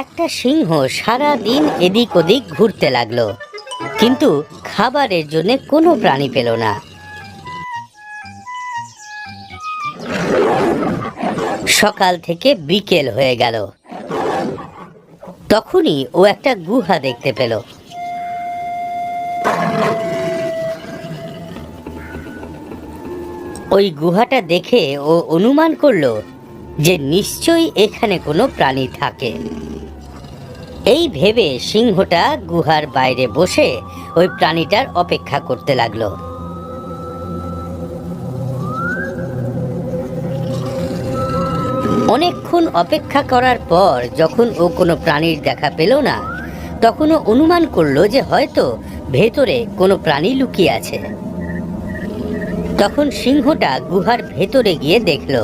একটা সিংহ সারা দিন এদিক ওদিক ঘুরতে লাগল, কিন্তু খাবারের জন্য কোনো প্রাণী পেল না। সকাল থেকে বিকেল হয়ে গেল। তখনই ও একটা গুহা দেখতে পেল। ওই গুহাটা দেখে ও অনুমান করল যে নিশ্চয়ই এখানে কোনো প্রাণী থাকে। এই ভেবে সিংহটা গুহার বাইরে বসে ওই প্রাণীটার অপেক্ষা করতে লাগল। অনেকক্ষণ অপেক্ষা করার পর যখন ও কোনো প্রাণীর দেখা পেল না তখন ও অনুমান করল যে হয়তো ভেতরে কোনো প্রাণী লুকিয়ে আছে। তখন সিংহটা গুহার ভেতরে গিয়ে দেখল।